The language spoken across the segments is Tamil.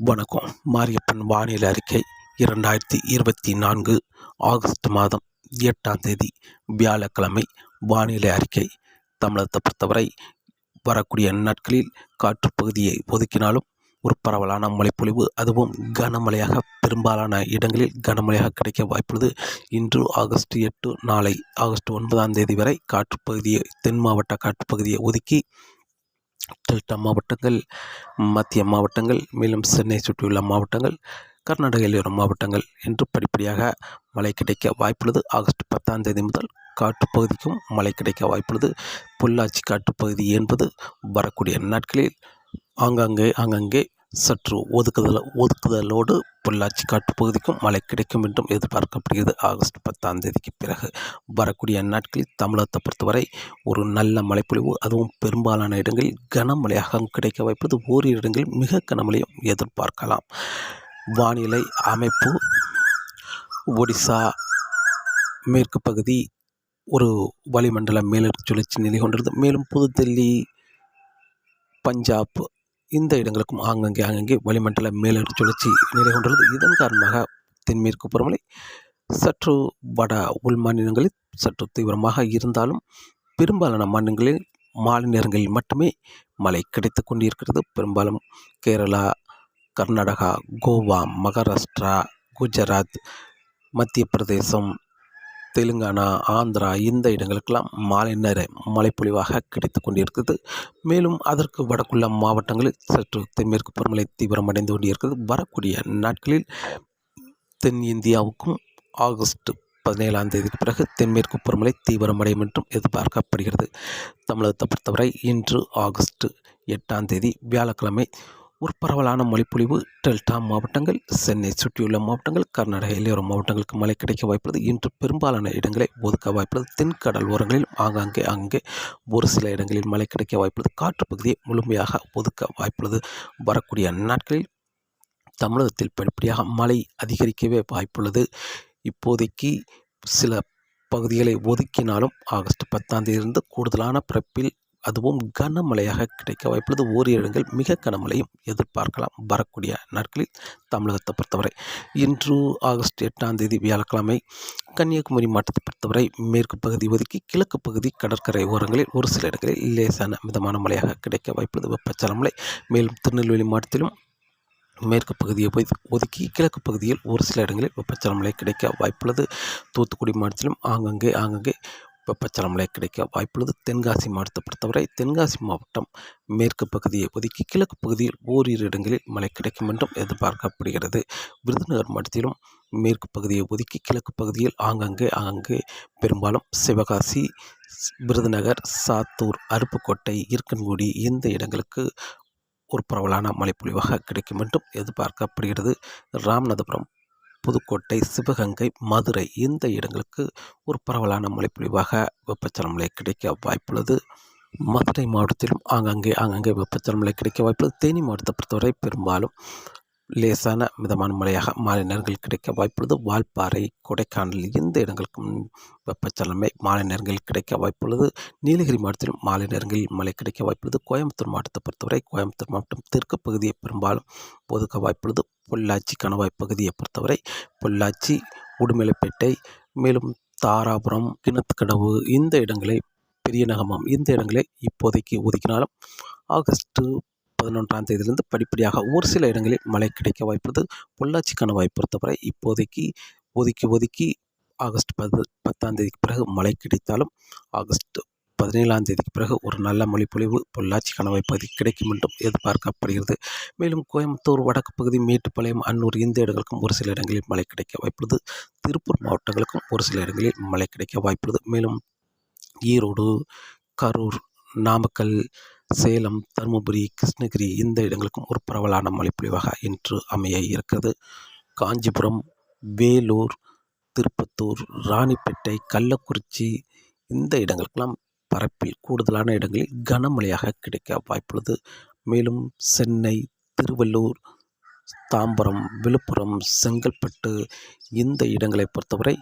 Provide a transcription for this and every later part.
வணக்கம். மாரியப்பன் வானிலை அறிக்கை இரண்டாயிரத்தி இருபத்தி நான்கு ஆகஸ்ட் மாதம் எட்டாம் தேதி வியாழக்கிழமை வானிலை அறிக்கை. தமிழகத்தை பொறுத்தவரை வரக்கூடிய நாட்களில் காற்றுப்பகுதியை ஒதுக்கினாலும் ஒரு பரவலான மழைப்பொழிவு அதுவும் கனமழையாக பெரும்பாலான இடங்களில் கனமழையாக கிடைக்க வாய்ப்புள்ளது. இன்று ஆகஸ்ட் எட்டு நாளை ஆகஸ்ட் ஒன்பதாம் தேதி வரை காற்றுப்பகுதியை தென் மாவட்ட காற்றுப்பகுதியை ஒதுக்கி டெல்டா மாவட்டங்கள் மத்திய மாவட்டங்கள் மேலும் சென்னை சுற்றியுள்ள மாவட்டங்கள் கர்நாடக எல்லையோர மாவட்டங்கள் என்று படிப்படியாக மழை கிடைக்க வாய்ப்புள்ளது. ஆகஸ்ட் பத்தாம் தேதி முதல் காட்டுப்பகுதிக்கும் மழை கிடைக்க வாய்ப்புள்ளது. பொள்ளாச்சி காட்டுப்பகுதி என்பது வரக்கூடிய நாட்களில் ஆங்காங்கே ஆங்காங்கே சற்று ஒதுக்குதல் ஒதுக்குதலோடு பொள்ளாச்சி காட்டுப்பகுதிக்கும் மழை கிடைக்கும் என்றும் எதிர்பார்க்கப்படுகிறது. ஆகஸ்ட் பத்தாம் தேதிக்கு பிறகு வரக்கூடிய நாட்களில் தமிழகத்தை பொறுத்தவரை ஒரு நல்ல மழைப்பொழிவு அதுவும் பெரும்பாலான இடங்களில் கனமழையாக கிடைக்க வாய்ப்பது ஓரிரு இடங்களில் மிக கனமழையும் எதிர்பார்க்கலாம். வானிலை அமைப்பு ஒடிசா மேற்கு பகுதி ஒரு வளிமண்டல மேலடுக்கு சுழற்சி நிலை கொண்டிருந்தது. மேலும் புதுதில்லி பஞ்சாப் இந்த இடங்களுக்கும் ஆங்கங்கே ஆங்கங்கே வளிமண்டல மேலடுக்கு சுழற்சி நிலை கொண்டுள்ளது. இதன் காரணமாக தென்மேற்கு பருவமழை சற்று வட உள் மாநிலங்களில் சற்று தீவிரமாக இருந்தாலும் பெரும்பாலான மாநிலங்களில் மாலை நேரங்களில் மட்டுமே மழை கிடைத்து கொண்டிருக்கிறது. பெரும்பாலும் கேரளா கர்நாடகா கோவா மகாராஷ்டிரா குஜராத் மத்திய பிரதேசம் தெலுங்கானா ஆந்திரா இந்த இடங்களுக்கெல்லாம் மாலை நேர மழைப்பொழிவாக கிடைத்து கொண்டிருக்கிறது. மேலும் அதற்கு வடக்குள்ள மாவட்டங்களில் சற்று தென்மேற்கு பருவமழை தீவிரமடைந்து கொண்டிருக்கிறது. வரக்கூடிய நாட்களில் தென் இந்தியாவுக்கும் ஆகஸ்ட் பதினேழாம் தேதிக்கு பிறகு தென்மேற்கு பருவமழை தீவிரமடையும் என்றும் எதிர்பார்க்கப்படுகிறது. தமிழகத்தை பொறுத்தவரை இன்று ஆகஸ்ட் எட்டாம் தேதி வியாழக்கிழமை ஒரு பரவலான மழைப்பொழிவு டெல்டா மாவட்டங்கள் சென்னை சுற்றியுள்ள மாவட்டங்கள் கர்நாடக எல்லையோர மாவட்டங்களுக்கு மழை கிடைக்க வாய்ப்புள்ளது. இன்று பெரும்பாலான இடங்களை ஒதுக்க வாய்ப்புள்ளது. தென்கடல் ஓரங்களில் ஆங்காங்கே அங்கே ஒரு சில இடங்களில் மழை கிடைக்க வாய்ப்புள்ளது. காற்று பகுதியை முழுமையாக ஒதுக்க வாய்ப்புள்ளது. வரக்கூடிய நாட்களில் தமிழகத்தில் படிப்படியாக மழை அதிகரிக்கவே வாய்ப்புள்ளது. இப்போதைக்கு சில பகுதிகளை ஒதுக்கினாலும் ஆகஸ்ட் பத்தாம் தேதியிலிருந்து கூடுதலான பிறப்பில் அதுவும் கனமழையாக கிடைக்க வாய்ப்புள்ளது. ஓரிரு இடங்கள் மிக கனமழையும் எதிர்பார்க்கலாம். வரக்கூடிய நாட்களில் தமிழகத்தை பொறுத்தவரை. இன்று ஆகஸ்ட் எட்டாம் தேதி வியாழக்கிழமை கன்னியாகுமரி மாவட்டத்தை பொறுத்தவரை மேற்கு பகுதி ஒதுக்கி கிழக்கு பகுதி கடற்கரை ஓரங்களில் ஒரு சில இடங்களில் லேசான மிதமான மழையாக கிடைக்க வாய்ப்புள்ளது. வெப்பச்சல மழை மேலும் திருநெல்வேலி மாவட்டத்திலும் மேற்கு பகுதியை போய் ஒதுக்கி கிழக்கு பகுதியில் ஒரு சில இடங்களில் வெப்பச்சல மழை கிடைக்க வாய்ப்புள்ளது. தூத்துக்குடி மாவட்டத்திலும் ஆங்கங்கே ஆங்கங்கே வெப்பச்சல மழை கிடைக்க வாய்ப்புள்ளது. தென்காசி மாவட்டத்தை பொறுத்தவரை தென்காசி மாவட்டம் மேற்கு பகுதியை ஒதுக்கி கிழக்கு பகுதியில் ஓரிரு இடங்களில் மழை கிடைக்கும் என்றும் எதிர்பார்க்கப்படுகிறது. விருதுநகர் மாவட்டத்திலும் மேற்கு பகுதியை ஒதுக்கி கிழக்கு பகுதியில் ஆங்கங்கே ஆங்காங்கே பெரும்பாலும் சிவகாசி விருதுநகர் சாத்தூர் அருப்புக்கோட்டை இருக்கன்குடி இந்த இடங்களுக்கு ஒரு பரவலான மழைப்பொழிவாக கிடைக்கும் என்றும் எதிர்பார்க்கப்படுகிறது. ராமநாதபுரம் புதுக்கோட்டை சிவகங்கை மதுரை இந்த இடங்களுக்கு ஒரு பரவலான மழைப்பொழிவாக வெப்பச்சல மழை கிடைக்க வாய்ப்புள்ளது. மதுரை மாவட்டத்திலும் ஆங்காங்கே ஆங்காங்கே வெப்பச்சல மழை கிடைக்க வாய்ப்புள்ளது. தேனி மாவட்டத்தை பொறுத்தவரை பெரும்பாலும் லேசான மிதமான மழையாக மாலை நேரங்கள் கிடைக்க வாய்ப்புள்ளது. வால்பாறை கொடைக்கானல் இந்த இடங்களுக்கும் வெப்பச்சலமை மாலை நேரங்களில் கிடைக்க வாய்ப்புள்ளது. நீலகிரி மாவட்டத்திலும் மாலை நேரங்களில் மழை கிடைக்க வாய்ப்புள்ளது. கோயம்புத்தூர் மாவட்டத்தை பொறுத்தவரை கோயம்புத்தூர் மாவட்டம் தெற்கு பகுதியை பெரும்பாலும் ஒதுக்க வாய்ப்புள்ளது. பொள்ளாச்சி கணவாய் பகுதியை பொறுத்தவரை பொள்ளாச்சி உடுமலைப்பேட்டை மேலும் தாராபுரம் கிணத்துக்கடவு இந்த இடங்களை பெரிய நகமம் இந்த இடங்களை இப்போதைக்கு ஒதுக்கினாலும் ஆகஸ்ட்டு பதினொன்றாம் தேதியிலிருந்து படிப்படியாக ஒரு சில இடங்களில் மழை கிடைக்க வாய்ப்புள்ளது. பொள்ளாச்சி கணவாய் பொறுத்தவரை இப்போதைக்கு ஒதுக்கி ஒதுக்கி ஆகஸ்ட் பது பத்தாம் தேதிக்கு பிறகு மழை கிடைத்தாலும் ஆகஸ்ட் பதினேழாம் தேதிக்கு பிறகு ஒரு நல்ல மொழிப்பொழிவு பொள்ளாச்சி கணவாய் பகுதி கிடைக்கும் என்றும் எதிர்பார்க்கப்படுகிறது. மேலும் கோயம்புத்தூர் வடக்கு பகுதி மேட்டுப்பாளையம் அன்னூர் இந்த இடங்களுக்கும் ஒரு சில இடங்களில் மழை கிடைக்க வாய்ப்புள்ளது. திருப்பூர் மாவட்டங்களுக்கும் ஒரு சில இடங்களில் மழை கிடைக்க வாய்ப்புள்ளது. மேலும் ஈரோடு கரூர் நாமக்கல் சேலம் தருமபுரி கிருஷ்ணகிரி இந்த இடங்களுக்கும் ஒரு பரவலான மழைப்பொழிவாக இன்று அமைய இருக்கிறது. காஞ்சிபுரம் வேலூர் திருப்பத்தூர் ராணிப்பேட்டை கள்ளக்குறிச்சி இந்த இடங்களுக்கெல்லாம் பரப்பில் கூடுதலான இடங்களில் கனமழையாக கிடைக்க வாய்ப்புள்ளது. மேலும் சென்னை திருவள்ளூர் தாம்பரம் விழுப்புரம் செங்கல்பட்டு இந்த இடங்களை பொறுத்தவரை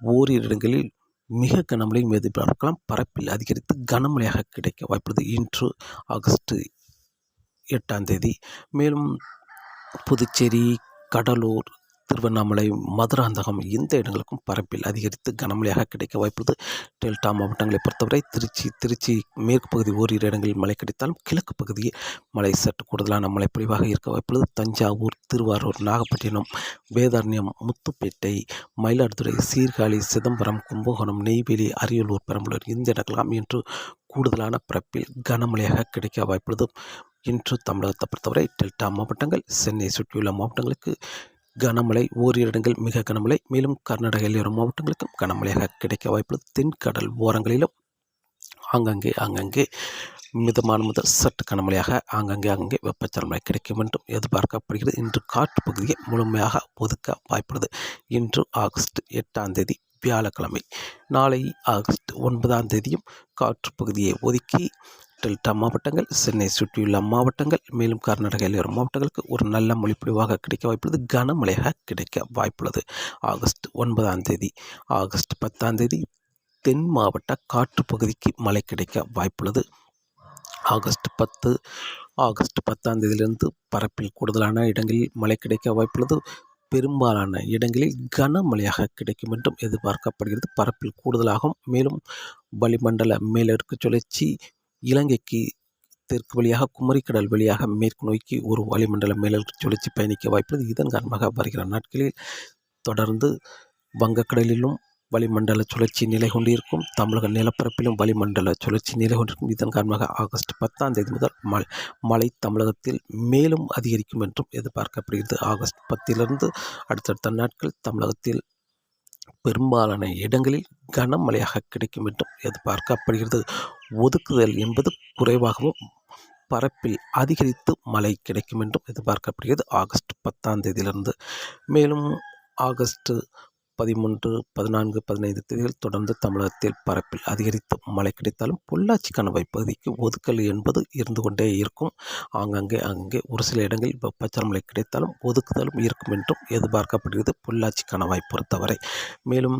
ஓரிரு இடங்களில் மிக கனமழையும் எதிர்பார்க்கலாம் பரப்பில் அதிகரித்து கனமழையாக கிடைக்க வாய்ப்புள்ளது. இன்று ஆகஸ்ட் எட்டாம் தேதி. மேலும் புதுச்சேரி கடலூர் திருவண்ணாமலை மதுராந்தகம் இந்த இடங்களுக்கும் பரப்பில் அதிகரித்து கனமழையாக கிடைக்க வாய்ப்புள்ளது. டெல்டா மாவட்டங்களை பொறுத்தவரை திருச்சி திருச்சி மேற்கு பகுதி ஓரிரு இடங்களில் மழை கிடைத்தாலும் கிழக்கு பகுதியில் மழை சற்று கூடுதலான மழை பொழிவாக இருக்க வாய்ப்புள்ளது. தஞ்சாவூர் திருவாரூர் நாகப்பட்டினம் வேதாரண்யம் முத்துப்பேட்டை மயிலாடுதுறை சீர்காழி சிதம்பரம் கும்பகோணம் நெய்வேலி அரியலூர் பெரம்பலூர் இந்த இடங்களாம் இன்று கூடுதலான பரப்பில் கனமழையாக கிடைக்க வாய்ப்புள்ளது. இன்று தமிழகத்தை பொறுத்தவரை டெல்டா மாவட்டங்கள் சென்னை சுற்றியுள்ள மாவட்டங்களுக்கு கனமழை ஓரிரு இடங்கள் மிக கனமழை. மேலும் கர்நாடக எல்லையோர மாவட்டங்களுக்கும் கனமழையாக கிடைக்க வாய்ப்புள்ளது தென்கடல் ஓரங்களிலும் ஆங்கங்கே ஆங்கங்கே மிதமான முதல் சற்று கனமழையாக ஆங்கங்கே அங்கே வெப்பச்சலமழை கிடைக்கும் என்றும் எதிர்பார்க்கப்படுகிறது. இன்று காற்று பகுதியை முழுமையாக ஒதுக்க வாய்ப்புள்ளது இன்று ஆகஸ்ட் எட்டாம் தேதி வியாழக்கிழமை நாளை ஆகஸ்ட் ஒன்பதாம் தேதியும் காற்று பகுதியை ஒதுக்கி டெல்டா மாவட்டங்கள் சென்னை சுற்றியுள்ள மாவட்டங்கள் மேலும் கர்நாடக எல்லையோர மாவட்டங்களுக்கு ஒரு நல்ல மொழிப்பிடிவாக கிடைக்க வாய்ப்புள்ளது. கனமழையாக கிடைக்க வாய்ப்புள்ளது. ஆகஸ்ட் ஒன்பதாம் தேதி ஆகஸ்ட் பத்தாம் தேதி தென் மாவட்ட காற்று பகுதிக்கு மழை கிடைக்க வாய்ப்புள்ளது. ஆகஸ்ட் பத்து ஆகஸ்ட் பத்தாம் தேதியிலிருந்து பரப்பில் கூடுதலான இடங்களில் மழை கிடைக்க வாய்ப்புள்ளது. பெரும்பாலான இடங்களில் கனமழையாக கிடைக்கும் என்றும் எதிர்பார்க்கப்படுகிறது. பரப்பில் கூடுதலாகும். மேலும் வளிமண்டல மேலடுக்கு சுழற்சி இலங்கைக்கு தெற்கு வழியாக குமரிக்கடல் வழியாக மேற்கு நோக்கி ஒரு வளிமண்டல மேலல் சுழற்சி பயணிக்க வாய்ப்புள்ளது. இதன் காரணமாக வருகிற நாட்களில் தொடர்ந்து வங்கக்கடலிலும் வளிமண்டல சுழற்சி நிலை கொண்டிருக்கும் தமிழக நிலப்பரப்பிலும் வளிமண்டல சுழற்சி நிலை கொண்டிருக்கும். இதன் காரணமாக ஆகஸ்ட் பத்தாம் தேதி முதல் மழை மழை தமிழகத்தில் மேலும் அதிகரிக்கும் என்றும் எதிர்பார்க்கப்படுகிறது. ஆகஸ்ட் பத்திலிருந்து அடுத்தடுத்த நாட்கள் தமிழகத்தில் பெரும்பாலான இடங்களில் கனமழையாக கிடைக்கும் என்றும் எதிர்பார்க்கப்படுகிறது. ஒதுக்குதல் என்பது குறைவாகவும் பரப்பில் அதிகரித்து மழை கிடைக்கும் என்றும் எதிர்பார்க்கப்படுகிறது. ஆகஸ்ட் பத்தாம் தேதியிலிருந்து மேலும் ஆகஸ்ட் பதிமூன்று பதினான்கு பதினைந்து தேதிகள் தொடர்ந்து தமிழகத்தில் பரப்பில் அதிகரித்து மழை கிடைத்தாலும் பொள்ளாச்சி கணவாய் பகுதிக்கு ஒதுக்கல் என்பது இருந்து கொண்டே இருக்கும். ஆங்கங்கே அங்கே ஒரு சில இடங்களில் வெப்பச்சர மழை கிடைத்தாலும் ஒதுக்குதலும் இருக்கும் என்றும் எதிர்பார்க்கப்படுகிறது. பொள்ளாச்சி கணவாய் பொறுத்தவரை மேலும்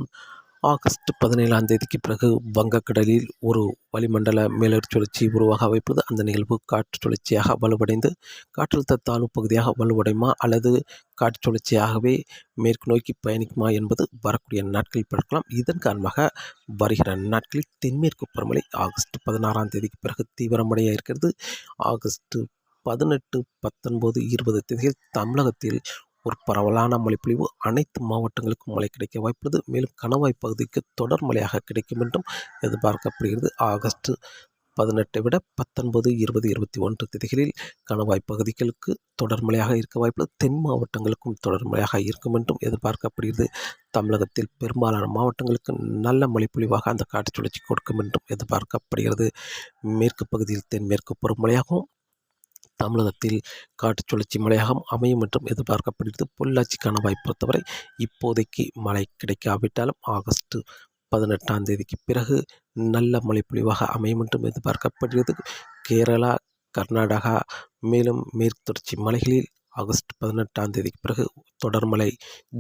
ஆகஸ்ட் பதினேழாம் தேதிக்கு பிறகு வங்கக்கடலில் ஒரு வளிமண்டல மேலடுக்கு சுழற்சி உருவாக வைப்பது. அந்த நிகழ்வு காற்று சுழற்சியாக வலுவடைந்து காற்றழுத்த தாழ்வு பகுதியாக வலுவடையுமா அல்லது காற்று சுழற்சியாகவே மேற்கு நோக்கி பயணிக்குமா என்பது வரக்கூடிய நாட்களில் பார்க்கலாம். இதன் காரணமாக வருகிற நாட்களில் தென்மேற்கு பருவமழை ஆகஸ்ட் பதினாறாம் தேதிக்கு பிறகு தீவிரமடைய இருக்கிறது. ஆகஸ்ட் பதினெட்டு பத்தொன்பது இருபது தேதியில் தமிழகத்தில் ஒரு பரவலான மழைப்பொழிவு அனைத்து மாவட்டங்களுக்கும் மழை கிடைக்க வாய்ப்புள்ளது. மேலும் கணவாய் பகுதிக்கு தொடர் மழையாக கிடைக்கும் என்றும் எதிர்பார்க்கப்படுகிறது. ஆகஸ்ட் பதினெட்டை விட பத்தொன்பது இருபது இருபத்தி ஒன்று திதிகளில் கணவாய் பகுதிகளுக்கு தொடர் மழையாக இருக்க வாய்ப்புள்ளது. தென் மாவட்டங்களுக்கும் தொடர் மழையாக இருக்கும் என்றும் எதிர்பார்க்கப்படுகிறது. தமிழகத்தில் பெரும்பாலான மாவட்டங்களுக்கு நல்ல மழைப்பொழிவாக அந்த காற்று சுழற்சி கொடுக்கும் என்றும் எதிர்பார்க்கப்படுகிறது. மேற்கு பகுதியில் தென்மேற்கு பருவமழையாகவும் தமிழகத்தில் காற்று சுழற்சி மழையாகவும் அமையும் என்றும் எதிர்பார்க்கப்படுகிறது. பொள்ளாச்சி கணவாய் பொறுத்தவரை இப்போதைக்கு மழை கிடைக்காவிட்டாலும் ஆகஸ்ட் பதினெட்டாம் தேதிக்கு பிறகு நல்ல மழை பொழிவாக அமையும் என்றும் எதிர்பார்க்கப்படுகிறது. கேரளா கர்நாடகா மேலும் மேற்கு தொடர்ச்சி மலைகளில் ஆகஸ்ட் பதினெட்டாம் தேதிக்கு பிறகு தொடர்மழை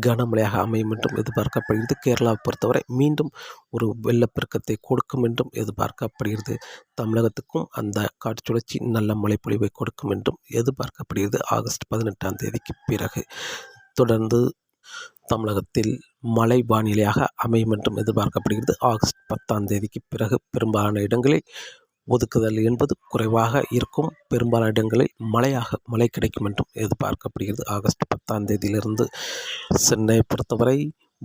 கனமழையாக அமையும் என்றும் எதிர்பார்க்கப்படுகிறது. கேரளாவை பொறுத்தவரை மீண்டும் ஒரு வெள்ளப்பெருக்கத்தை கொடுக்கும் என்றும் எதிர்பார்க்கப்படுகிறது. தமிழகத்துக்கும் அந்த காற்று சுழற்சி நல்ல மழைப்பொழிவை கொடுக்கும் என்றும் எதிர்பார்க்கப்படுகிறது ஆகஸ்ட் பதினெட்டாம் தேதிக்கு பிறகு. தொடர்ந்து தமிழகத்தில் மழை வானிலையாக அமையும் என்றும் எதிர்பார்க்கப்படுகிறது ஆகஸ்ட் பத்தாம் தேதிக்கு பிறகு. பெரும்பாலான இடங்களில் ஒதுக்குதல் என்பது குறைவாக இருக்கும். பெரும்பாலான இடங்களில் மழையாக மழை கிடைக்கும் என்றும் எதிர்பார்க்கப்படுகிறது. ஆகஸ்ட் பத்தாம் தேதியிலிருந்து சென்னை பொறுத்தவரை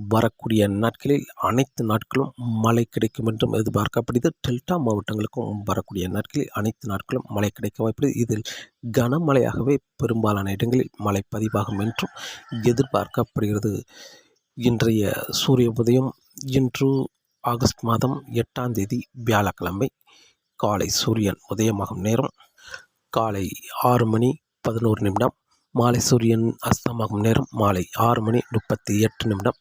வரக்கூடிய நாட்களில் அனைத்து நாட்களும் மழை கிடைக்கும் என்றும் எதிர்பார்க்கப்படுகிறது. டெல்டா மாவட்டங்களுக்கும் வரக்கூடிய நாட்களில் அனைத்து நாட்களும் மழை கிடைக்க வாய்ப்புள்ளது. இதில் கனமழையாகவே பெரும்பாலான இடங்களில் மழை பதிவாகும் என்றும் எதிர்பார்க்கப்படுகிறது. இன்றைய சூரிய உதயம் இன்று ஆகஸ்ட் மாதம் எட்டாம் தேதி வியாழக்கிழமை காலை சூரியன் உதயமாகும் நேரம் காலை ஆறு மணி பதினோரு நிமிடம் மாலை சூரியன் அஸ்தமாகும் நேரம் மாலை ஆறு மணி முப்பத்தி எட்டு நிமிடம்.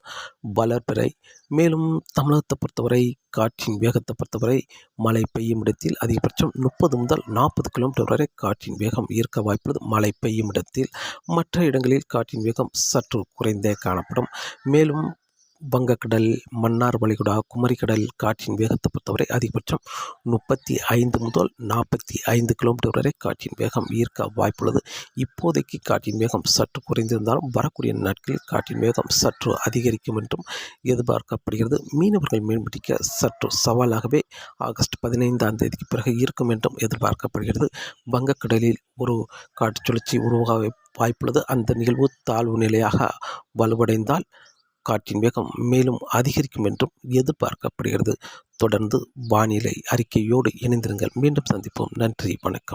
வளர்பிறை மேலும் தமிழகத்தை பொறுத்தவரை காற்றின் வேகத்தை பொறுத்தவரை மழை பெய்யும் இடத்தில் அதிகபட்சம் முப்பது முதல் நாற்பது கிலோமீட்டர் வரை காற்றின் வேகம் இருக்க வாய்ப்புள்ளது. மழை பெய்யும் இடத்தில் மற்ற இடங்களில் காற்றின் வேகம் சற்று குறைந்தே காணப்படும். மேலும் வங்கக்கடல் மன்னார் வளைகுடா குமரிக்கடல் காற்றின் வேகத்தை பொறுத்தவரை அதிகபட்சம் முப்பத்தி ஐந்து முதல் நாற்பத்தி ஐந்து கிலோமீட்டர் வரை காற்றின் வேகம் ஈர்க்க வாய்ப்புள்ளது. இப்போதைக்கு காற்றின் வேகம் சற்று குறைந்திருந்தாலும் வரக்கூடிய நாட்களில் காற்றின் வேகம் சற்று அதிகரிக்கும் என்றும் எதிர்பார்க்கப்படுகிறது. மீனவர்கள் மீன்பிடிக்க சற்று சவாலாகவே ஆகஸ்ட் பதினைந்தாம் தேதிக்கு பிறகு இருக்கும் என்றும் எதிர்பார்க்கப்படுகிறது. வங்கக்கடலில் ஒரு காற்று சுழற்சி உருவாக வாய்ப்புள்ளது. அந்த நிகழ்வு தாழ்வு நிலையாக வலுவடைந்தால் காற்றின் வேகம் மேலும் அதிகரிக்கும் என்றும் எதிர்பார்க்கப்படுகிறது. தொடர்ந்து வானிலை அறிக்கையோடு இணைந்திருங்கள். மீண்டும் சந்திப்போம். நன்றி. வணக்கம்.